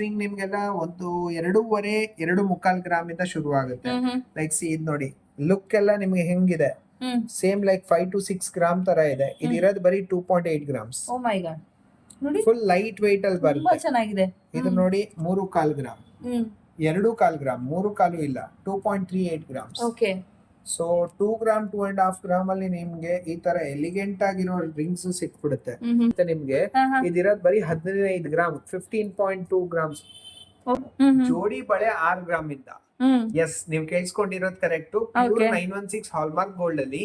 Ring ನಿಮ್ಗೆಲ್ಲ ಒಂದು ಎರಡೂವರೆ ಎರಡು ಮುಕ್ಕಾಲ್ ಗ್ರಾಮ್ ಇಂದ ಶುರು ಆಗುತ್ತೆ ಲೈಕ್ ಸಿ ಇದ್ ನೋಡಿ. ಲುಕ್ ಎಲ್ಲ ನಿಮ್ಗೆ ಹೆಂಗಿದೆ? Same like five to six gram ತರ ಇದೆ. ಇದು ಇದಿರೋದು ಬರೀ two point eight grams full light weight ಅಲ್ಲಿ ಬರುತ್ತೆ. ಚೆನ್ನಾಗಿದೆ. ಇದು ನೋಡಿ ಮೂರು ಕಾಲ್ ಗ್ರಾಮ್. ಎರಡು ಕಾಲ್ ಗ್ರಾಮ್ ಮೂರು ಕಾಲು ಇಲ್ಲ two point three eight grams okay so two gram two and half gram ಅಲ್ಲಿ ನಿಮ್ಗೆ ಈ ತರ ಎಲಿಗೆಂಟ್ ಆಗಿರೋ ರಿಂಗ್ಸ್ ಸಿಕ್ಬಿಡುತ್ತೆ. ಮತ್ತೆ ನಿಮ್ಗೆ. ಇದಿರೋದ್ ಬರೀ ಹದಿನೈದು gram fifteen point two grams ಜೋಡಿ ಬಳೆ ಆರ್ ಗ್ರಾಮ್ ಇಂದ. ಎಸ್ ನೀವು ಕೇಳಿಸ್ಕೊಂಡಿರೋದ್ correct. Nine one six hallmark gold ಅಲ್ಲಿ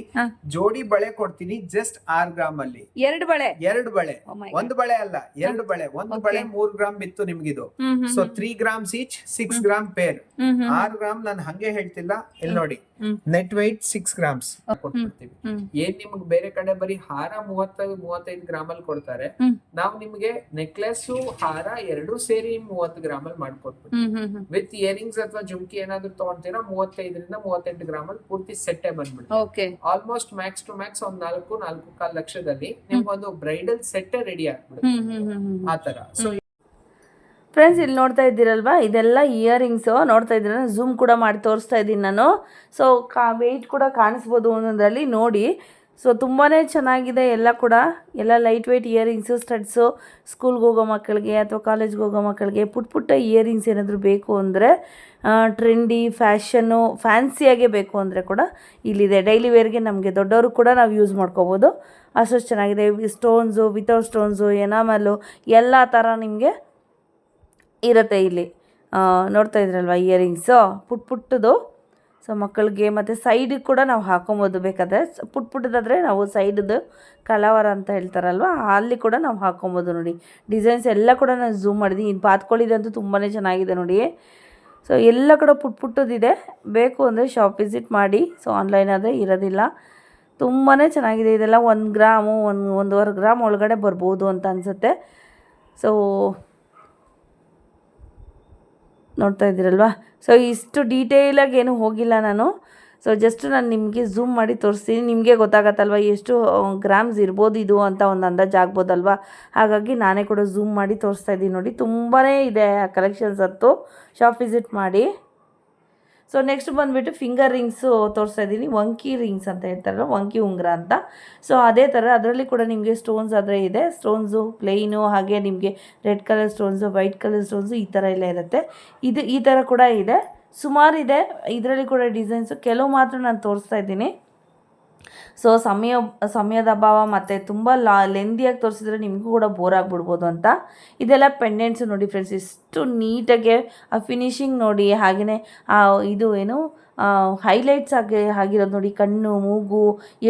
ಜೋಡಿ ಬಳೆ ಕೊಡ್ತೀನಿ ಜಸ್ಟ್ ಆರ್ ಗ್ರಾಮ್ ಅಲ್ಲಿ. ಎರಡು ಬಳೆ? ಎರಡು ಬಳೆ. ಒಂದ್ ಒಂದು ಬಳೆ ಅಲ್ಲ ಎರಡು ಬಳೆ. ಒಂದ್ ಬಳೆ ಮೂರ್ ಗ್ರಾಮ್ ಬಿತ್ತು ನಿಮ್ಗಿದು. So three grams each six. Gram pair R gram ನಾನು ಹಂಗೆ ಹೇಳ್ತಿಲ್ಲ ಇಲ್ಲಿ ನೋಡಿ. ನೆಟ್ ವೈಟ್ ಸಿಕ್ಸ್ ಗ್ರಾಮ್ಸ್ ಕೊಟ್ಬಿಡ್ತೀವಿ. ಏನ್ ನಿಮ್ಗೆ ಬೇರೆ ಕಡೆ ಬರೀ ಹಾರ ಮೂವತ್ತ ಮೂವತ್ತೈದು ಗ್ರಾಮ್ ಅಲ್ಲಿ ಕೊಡ್ತಾರೆ. ನಾವು ನಿಮ್ಗೆ ನೆಕ್ಲೆಸ್ ಹಾರ ಎರಡು ಸೇರಿ ಮೂವತ್ತು ಗ್ರಾಮ್ ಅಲ್ಲಿ ಮಾಡ್ಕೊಟ್ಬಿಡ್ತೀವಿ ವಿತ್ ಇಯರಿಂಗ್ಸ್ ಅಥವಾ ಜುಮ್ಕಿ ಏನಾದ್ರು ತಗೊಂತೀರಾ ಮೂವತ್ತೈದರಿಂದ ಮೂವತ್ತೆಂಟು ಗ್ರಾಮ್ ಅಲ್ಲಿ ಪೂರ್ತಿ ಸೆಟ್ಟೆ ಬಂದ್ಬಿಡುತ್ತೆ okay almost max to max ಒಂದ್ ನಾಲ್ಕು ನಾಲ್ಕು ಕಾಲ್ ಲಕ್ಷದಲ್ಲಿ ನಿಮ್ಗೊಂದು ಬ್ರೈಡಲ್ ಸೆಟ್ಟೆ ರೆಡಿ ಆಗ್ಬಿಡುತ್ತೆ. ಹ್ಮ್ ಹ್ಮ್ ಹ್ಮ್ ಹ್ಮ್ ಆ ತರ ಸೊ ಫ್ರೆಂಡ್ಸ್ ಇಲ್ಲಿ ನೋಡ್ತಾ ಇದ್ದೀರಲ್ವ? ಇದೆಲ್ಲ ಇಯರಿಂಗ್ಸು ನೋಡ್ತಾ ಇದ್ದೀರ? ಝೂಮ್ ಕೂಡ ಮಾಡಿ ತೋರಿಸ್ತಾ ಇದ್ದೀನಿ ನಾನು. ಸೊ ಕಾ ವೆಯ್ಟ್ ಕೂಡ ಕಾಣಿಸ್ಬೋದು ಒಂದೊಂದರಲ್ಲಿ. ನೋಡಿ. ಸೊ ತುಂಬಾ ಚೆನ್ನಾಗಿದೆ ಎಲ್ಲ ಕೂಡ. ಎಲ್ಲ ಲೈಟ್ ವೆಯ್ಟ್ ಇಯರಿಂಗ್ಸು ಸ್ಟಡ್ಸು ಸ್ಕೂಲ್ಗೆ ಹೋಗೋ ಮಕ್ಕಳಿಗೆ ಅಥವಾ ಕಾಲೇಜ್ಗೆ ಹೋಗೋ ಮಕ್ಕಳಿಗೆ ಪುಟ್ಟ ಪುಟ್ಟ ಇಯರಿಂಗ್ಸ್ ಏನಾದರೂ ಬೇಕು ಅಂದರೆ ಟ್ರೆಂಡಿ ಫ್ಯಾಷನ್ನು ಫ್ಯಾನ್ಸಿಯಾಗೆ ಬೇಕು ಅಂದರೆ ಕೂಡ ಇಲ್ಲಿದೆ. ಡೈಲಿ ವೇರ್ಗೆ ನಮಗೆ ದೊಡ್ಡವರು ಕೂಡ ನಾವು ಯೂಸ್ ಮಾಡ್ಕೋಬೋದು. ಅಷ್ಟು ಚೆನ್ನಾಗಿದೆ. ಸ್ಟೋನ್ಸು ವಿತೌಟ್ ಸ್ಟೋನ್ಸು ಎನಾಮಲ್ಲು ಎಲ್ಲ ಥರ ನಿಮಗೆ ಇರುತ್ತೆ ಇಲ್ಲಿ. ನೋಡ್ತಾ ಇದ್ರಲ್ವ ಇಯರಿಂಗ್ಸು ಪುಟ್ ಪುಟ್ಟದು. ಸೊ ಮಕ್ಕಳಿಗೆ ಮತ್ತು ಸೈಡಿಗೆ ಕೂಡ ನಾವು ಹಾಕೊಬೋದು ಬೇಕಾದರೆ. ಪುಟ್ ಪುಟ್ಟದಾದರೆ ನಾವು ಸೈಡದು ಕಲವರ ಅಂತ ಹೇಳ್ತಾರಲ್ವ? ಅಲ್ಲಿ ಕೂಡ ನಾವು ಹಾಕೊಬೋದು ನೋಡಿ. ಡಿಸೈನ್ಸ್ ಎಲ್ಲ ಕೂಡ ನಾನು ಝೂಮ್ ಮಾಡಿದ್ದೀನಿ. ಇದು ಪಾತ್ಕೊಳ್ಳಿದಂತೂ ತುಂಬಾ ಚೆನ್ನಾಗಿದೆ ನೋಡಿ. ಸೊ ಎಲ್ಲ ಕೂಡ ಪುಟ್ ಪುಟ್ಟದಿದೆ. ಬೇಕು ಅಂದರೆ ಶಾಪ್ ವಿಸಿಟ್ ಮಾಡಿ. ಸೊ ಆನ್ಲೈನ್ ಆದರೆ ಇರೋದಿಲ್ಲ. ತುಂಬಾ ಚೆನ್ನಾಗಿದೆ. ಇದೆಲ್ಲ ಒಂದು ಗ್ರಾಮು, ಒಂದು, ಒಂದೂವರೆ ಗ್ರಾಮ್ ಒಳಗಡೆ ಬರ್ಬೋದು ಅಂತ ಅನಿಸುತ್ತೆ. ಸೊ ನೋಡ್ತಾ ಇದ್ದೀರಲ್ವಾ? ಸೊ ಇಷ್ಟು ಡೀಟೇಲಾಗಿ ಏನು ಹೋಗಿಲ್ಲ ನಾನು. ಸೊ ಜಸ್ಟ್ ನಾನು ನಿಮಗೆ ಝೂಮ್ ಮಾಡಿ ತೋರಿಸ್ತೀನಿ. ನಿಮಗೆ ಗೊತ್ತಾಗತ್ತಲ್ವ, ಎಷ್ಟು ಗ್ರಾಮ್ಸ್ ಇರ್ಬೋದು ಇದು ಅಂತ ಒಂದು ಅಂದಾಜು ಆಗ್ಬೋದಲ್ವಾ? ಹಾಗಾಗಿ ನಾನೇ ಕೂಡ ಝೂಮ್ ಮಾಡಿ ತೋರಿಸ್ತಾ ಇದ್ದೀನಿ ನೋಡಿ. ತುಂಬಾ ಇದೆ ಕಲೆಕ್ಷನ್ಸ್ ಹತ್ತು ಶಾಪ್ ವಿಸಿಟ್ ಮಾಡಿ. ಸೊ ನೆಕ್ಸ್ಟ್ ಬಂದುಬಿಟ್ಟು ಫಿಂಗರ್ ರಿಂಗ್ಸು ತೋರಿಸ್ತಾ ಇದ್ದೀನಿ. ವಂಕಿ ರಿಂಗ್ಸ್ ಅಂತ ಹೇಳ್ತಾರಲ್ಲ ವಂಕಿ ಉಂಗುರ ಅಂತ. ಸೊ ಅದೇ ಥರ ಅದರಲ್ಲಿ ಕೂಡ ನಿಮಗೆ ಸ್ಟೋನ್ಸ್ ಆದರೆ ಇದೆ. ಸ್ಟೋನ್ಸು ಪ್ಲೇನು ಹಾಗೆ ನಿಮಗೆ red colour stones white colour stones ಈ ಥರ ಎಲ್ಲ ಇರುತ್ತೆ. ಇದು ಈ ಥರ ಕೂಡ ಇದೆ. ಸುಮಾರಿದೆ ಇದೆ. ಇದರಲ್ಲಿ ಕೂಡ ಡಿಸೈನ್ಸು ಕೆಲವು ಮಾತ್ರ ನಾನು ತೋರಿಸ್ತಾ ಇದ್ದೀನಿ. ಸೊ ಸಮಯ, ಸಮಯದ ಅಭಾವ ಮತ್ತು ತುಂಬ ಲಾ ಲೆಂದಿಯಾಗಿ ತೋರಿಸಿದ್ರೆ ನಿಮಗೂ ಕೂಡ ಬೋರ್ ಆಗಿಬಿಡ್ಬೋದು ಅಂತ. ಇದೆಲ್ಲ ಪೆಂಡೆಂಟ್ಸು ನೋಡಿ ಫ್ರೆಂಡ್ಸ್ ಎಷ್ಟು ನೀಟಾಗಿ, ಆ ಫಿನಿಶಿಂಗ್ ನೋಡಿ ಹಾಗೆಯೇ ಇದು ಏನು ಹೈಲೈಟ್ಸ್ ಆಗಿ, ಆಗಿರೋದು ನೋಡಿ, ಕಣ್ಣು, ಮೂಗು,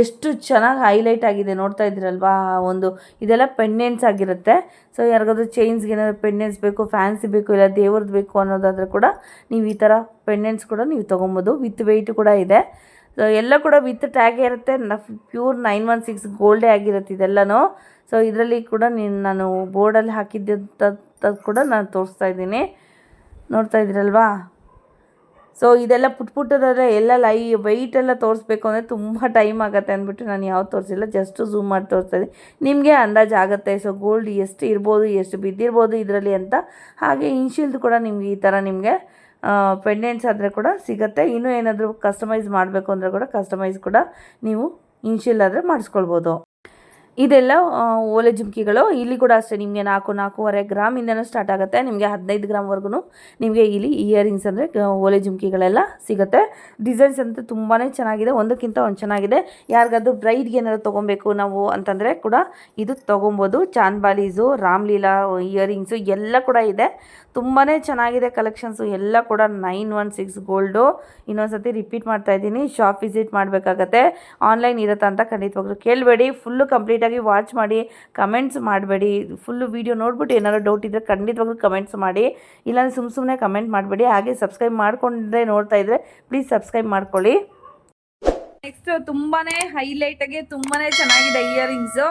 ಎಷ್ಟು ಚೆನ್ನಾಗಿ ಹೈಲೈಟ್ ಆಗಿದೆ ನೋಡ್ತಾ ಇದ್ದೀರಲ್ವಾ ಒಂದು, ಇದೆಲ್ಲ ಪೆಂಡೆಂಟ್ಸ್ ಆಗಿರುತ್ತೆ. ಸೊ ಯಾರಿಗಾದ್ರೂ ಚೈನ್ಸ್ಗೆ ಏನಾದರೂ ಪೆಂಡೆಂಟ್ಸ್ ಬೇಕು ಫ್ಯಾನ್ಸಿ ಬೇಕು, ಇಲ್ಲ ದೇವ್ರದ್ದು ಬೇಕು ಅನ್ನೋದಾದರೆ ಕೂಡ ನೀವು ಈ ಥರ ಪೆಂಡೆಂಟ್ಸ್ ಕೂಡ ನೀವು ತೊಗೊಬೋದು. ವಿತ್ ವೆಯ್ಟ್ ಕೂಡ ಇದೆ. ಎಲ್ಲ ಕೂಡ ವಿತ್ ಟ್ಯಾಗೇ ಇರುತ್ತೆ. ನ ಪ್ಯೂರ್ ನೈನ್ ಒನ್ ಸಿಕ್ಸ್ ಗೋಲ್ಡೇ ಆಗಿರುತ್ತೆ ಇದೆಲ್ಲನೂ. ಸೊ ಇದರಲ್ಲಿ ಕೂಡ ನೀನು, ನಾನು ಬೋರ್ಡಲ್ಲಿ ಹಾಕಿದ್ದಂಥದ್ದು ಕೂಡ ನಾನು ತೋರಿಸ್ತಾ ಇದ್ದೀನಿ. ನೋಡ್ತಾ ಇದ್ದೀರಲ್ವಾ? ಸೊ ಇದೆಲ್ಲ ಪುಟ್ ಪುಟ್ಟದಾದರೆ ಎಲ್ಲ ಲೈ ವೆಯ್ಟ್ ಎಲ್ಲ ತೋರಿಸ್ಬೇಕು ಅಂದರೆ ತುಂಬ ಟೈಮ್ ಆಗುತ್ತೆ ಅಂದ್ಬಿಟ್ಟು ನಾನು ಯಾವ ತೋರಿಸಿಲ್ಲ. ಜಸ್ಟ್ ಝೂಮ್ ಮಾಡಿ ತೋರಿಸ್ತಾ ಇದ್ದೀನಿ. ನಿಮಗೆ ಅಂದಾಜು ಆಗುತ್ತೆ. ಸೊ ಗೋಲ್ಡ್ ಎಷ್ಟು ಇರ್ಬೋದು, ಎಷ್ಟು ಬಿದ್ದಿರ್ಬೋದು ಇದರಲ್ಲಿ ಅಂತ. ಹಾಗೆ ಇನ್ಶಿಲ್ದು ಕೂಡ ನಿಮಗೆ ಈ ಥರ ನಿಮಗೆ ಪೆಂಡೆಂಟ್ಸ್ ಆದರೆ ಕೂಡ ಸಿಗುತ್ತೆ. ಇನ್ನೂ ಏನಾದರೂ ಕಸ್ಟಮೈಸ್ ಮಾಡಬೇಕು ಅಂದರೆ ಕೂಡ ಕಸ್ಟಮೈಸ್ ಕೂಡ ನೀವು ಇನ್ಷಿಯಲ್ ಆದರೆ ಮಾಡಿಸ್ಕೊಳ್ಬೋದು. ಇದೆಲ್ಲ ಓಲೆ ಜುಮ್ಕಿಗಳು. ಇಲ್ಲಿ ಕೂಡ ಅಷ್ಟೇ, ನಿಮಗೆ ನಾಲ್ಕು, ನಾಲ್ಕೂವರೆ ಗ್ರಾಮಿಂದನೂ ಸ್ಟಾರ್ಟ್ ಆಗುತ್ತೆ. ನಿಮಗೆ ಹದಿನೈದು ಗ್ರಾಮ್ವರೆಗೂ ನಿಮಗೆ ಇಲ್ಲಿ ಇಯರಿಂಗ್ಸ್ ಅಂದರೆ ಓಲೆ ಜುಮ್ಕಿಗಳೆಲ್ಲ ಸಿಗುತ್ತೆ. ಡಿಸೈನ್ಸ್ ಅಂತೂ ತುಂಬಾ ಚೆನ್ನಾಗಿದೆ. ಒಂದಕ್ಕಿಂತ ಒಂದು ಚೆನ್ನಾಗಿದೆ. ಯಾರಿಗಾದ್ರೂ ಬ್ರೈಡ್ಗೆ ಏನಾದ್ರು ತೊಗೊಬೇಕು ನಾವು ಅಂತಂದರೆ ಕೂಡ ಇದು ತೊಗೊಬೋದು. ಚಾಂದ್ಬಾಲೀಸು ರಾಮ್ಲೀಲಾ ಇಯರಿಂಗ್ಸು ಎಲ್ಲ ಕೂಡ ಇದೆ. ತುಂಬಾ ಚೆನ್ನಾಗಿದೆ ಕಲೆಕ್ಷನ್ಸು ಎಲ್ಲ ಕೂಡ ನೈನ್ ಒನ್ ಸಿಕ್ಸ್ ಗೋಲ್ಡು. ಇನ್ನೊಂದ್ಸತಿ ರಿಪೀಟ್ ಮಾಡ್ತಾ ಇದ್ದೀನಿ. ಶಾಪ್ ವಿಸಿಟ್ ಮಾಡಬೇಕಾಗತ್ತೆ. ಆನ್ಲೈನ್ ಇರುತ್ತಾ ಅಂತ ಖಂಡಿತವಾಗ್ಲೂ ಕೇಳಬೇಡಿ. ಫುಲ್ಲು ಕಂಪ್ಲೀಟಾಗಿ ವಾಚ್ ಮಾಡಿ ಕಮೆಂಟ್ಸ್ ಮಾಡಬೇಡಿ. ಫುಲ್ಲು ವೀಡಿಯೋ ನೋಡ್ಬಿಟ್ಟು ಏನಾದ್ರು ಡೌಟ್ ಇದ್ದರೆ ಖಂಡಿತವಾಗ್ಲೂ ಕಮೆಂಟ್ಸ್ ಮಾಡಿ. ಇಲ್ಲಾಂದರೆ ಸುಮ್ಮ ಸುಮ್ಮನೆ ಕಮೆಂಟ್ ಮಾಡಬೇಡಿ. ಹಾಗೆ ಸಬ್ಸ್ಕ್ರೈಬ್ ಮಾಡ್ಕೊಂಡ್ರೆ ನೋಡ್ತಾ ಇದ್ದರೆ ಪ್ಲೀಸ್ ಸಬ್ಸ್ಕ್ರೈಬ್ ಮಾಡ್ಕೊಳ್ಳಿ. ನೆಕ್ಸ್ಟ್ ತುಂಬಾ ಹೈಲೈಟಾಗಿ ತುಂಬಾ ಚೆನ್ನಾಗಿದೆ ಇಯರಿಂಗ್ಸ್